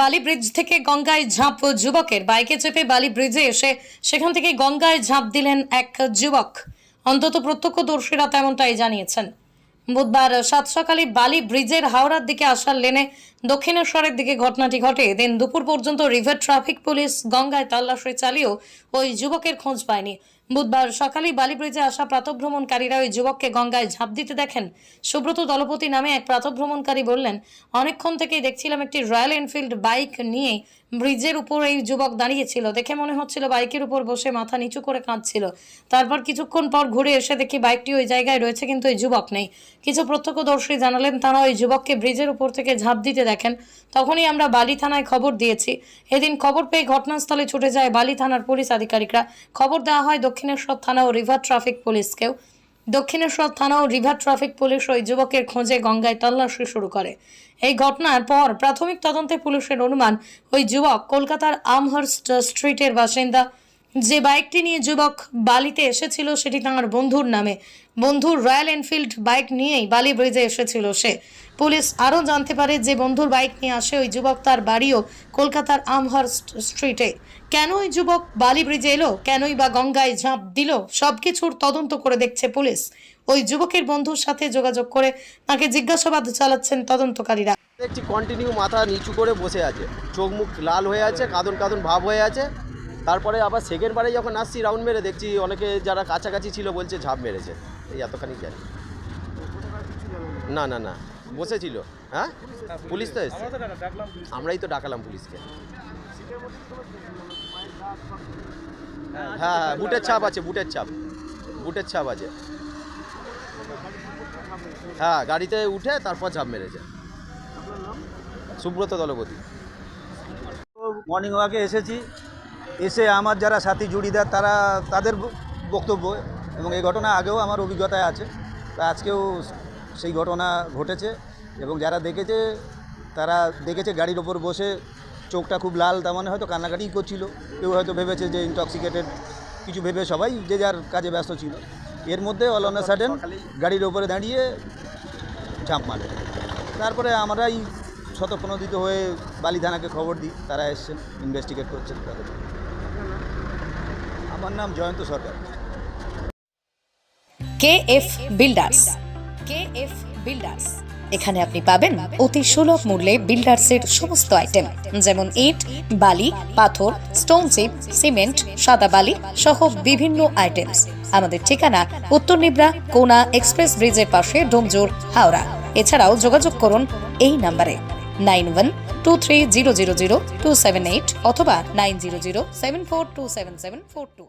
বালি ব্রিজ থেকে গঙ্গায় ঝাঁপ যুবকের। বাইকে চেপে বালি ব্রিজে এসে সেখান থেকে গঙ্গায় ঝাঁপ দিলেন এক যুবক। অন্তত প্রত্যক্ষদর্শীরা তেমনটাই জানিয়েছেন। বুধবার সাত সকালে বালি ব্রিজের হাওড়ার দিকে আসার লেনে দক্ষিণেশ্বরের দিকে ঘটনাটি ঘটে। দিন দুপুর পর্যন্ত রিভার ট্রাফিক পুলিশ গঙ্গায় তল্লাশি চালিয়েও ওই যুবকের খোঁজ পায়নি। বুধবার সকালে বালি ব্রিজে আসা প্রাতভ্রমণকারীরা ওই যুবককে গঙ্গায় ঝাঁপ দিতে দেখেন। সুব্রত দলপতি নামে এক প্রাতভ্রমণকারী বললেন, অনেকক্ষণ থেকেই দেখছিলাম একটি রয়্যাল এনফিল্ড বাইক নিয়ে ব্রিজের উপর এই যুবক দাঁড়িয়েছিল। দেখে মনে হচ্ছিল বাইকের উপর বসে মাথা নিচু করে কাঁদছিল। তারপর কিছুক্ষণ পর ঘুরে এসে দেখি বাইকটি ওই জায়গায় রয়েছে, কিন্তু ওই যুবক নেই। কিছু প্রত্যক্ষদর্শী জানালেন, তারা ওই যুবককে ব্রিজের উপর থেকে ঝাঁপ দিতে দেখেন। তখনই আমরা বালি থানায় খবর দিয়েছি। এদিন খবর পেয়ে ঘটনাস্থলে ছুটে যায় বালি থানার পুলিশ আধিকারিকরা। খবর দেওয়া হয় দক্ষিণেশ্বর থানা ও রিভার ট্রাফিক পুলিশকেও দক্ষিণেশ্বর থানা ও রিভার ট্রাফিক পুলিশ ওই যুবকের খোঁজে গঙ্গায় তল্লাশি শুরু করে। এই ঘটনার পর প্রাথমিক তদন্তে পুলিশের অনুমান, ওই যুবক কলকাতার আমহার্স্ট স্ট্রিটের বাসিন্দা যে বাইকটি নিয়ে যুবক বালিতে এসেছিল, সেটি তাঁর বন্ধুর নামে। বন্ধুর রয়্যাল এনফিল্ড বাইক নিয়েই বালি ব্রিজে এসেছিল সে। পুলিশ আরও জানতে পারে যে বন্ধুর বাইক নিয়ে আসে ওই যুবক তার বাড়িও কলকাতার আমহার স্ট্রিটে। কেন ওই যুবক বালি ব্রিজে এলো? কেনই বা গঙ্গায় ঝাঁপ দিল? সব কিছুর তদন্ত করে দেখছে পুলিশ। ওই যুবকের বন্ধুর সাথে যোগাযোগ করে তাকে জিজ্ঞাসাবাদ চালাচ্ছেন তদন্তকারীরা। দেখছি কন্টিনিউ মাথা নিচু করে বসে আছে। চোখ মুখ লাল হয়ে আছে, কাঁদন কাঁদন ভাব হয়ে আছে। তারপরে আবার সেকেন্ড বারে যখন আসছি রাউন্ড মেরে দেখছি, অনেকে যারা কাছাকাছি ছিল বলছে, ঝাঁপ মেরেছে। এই এতখানি জানি না না না। বসেছিল। হ্যাঁ? পুলিশ তো এসছে। আমরাই তো ডাকালাম পুলিশকে। হ্যাঁ হ্যাঁ বুটের ছাপ আছে, বুটের ছাপ। বুটের ছাপ আছে। হ্যাঁ গাড়িতে উঠে তারপর ঝাঁপ মেরেছে। সুব্রত দলপতি। মর্নিং ওয়াকে এসেছি। এসে আমার যারা সাথী জুড়িদার, তারা তাদের বক্তব্য এবং এই ঘটনা আগেও আমার অভিজ্ঞতায় আছে। তা আজকেও সেই ঘটনা ঘটেছে এবং যারা দেখেছে, তারা দেখেছে গাড়ির ওপর বসে চোখটা খুব লাল, তার মানে হয়তো কান্নাকাটিই করছিল। কেউ হয়তো ভেবেছে যে ইনটক্সিকেটেড কিছু ভেবে সবাই যে যার কাজে ব্যস্ত ছিল। এর মধ্যে অল অন সাডেন গাড়ির ওপরে দাঁড়িয়ে ঝাঁপ মারে। তারপরে আমরাই শতপ্রণোদিত হয়ে বালি থানাকে খবর দিই, তারা এসছেন ইনভেস্টিগেট করছেন। তাদের আমার নাম Jayanta Sarkar. K F builders. K F builders. এখানে আপনি পাবেন অতি সুলভ মূল্যে বিল্ডার্সের সমস্ত আইটেম, যেমন ইট, বালি, পাথর, স্টোন চিপ, সিমেন্ট, সাদা বালি সহ বিভিন্ন আইটেমস। আমাদের ঠিকানা উত্তর নিবরা কোনা এক্সপ্রেস ব্রিজের পাশে ডোমজোর হাওড়া। এছাড়াও যোগাযোগ করুন এই নাম্বারে nine one two three zero zero zero two seven eight অথবা nine zero zero seven four two seven seven four two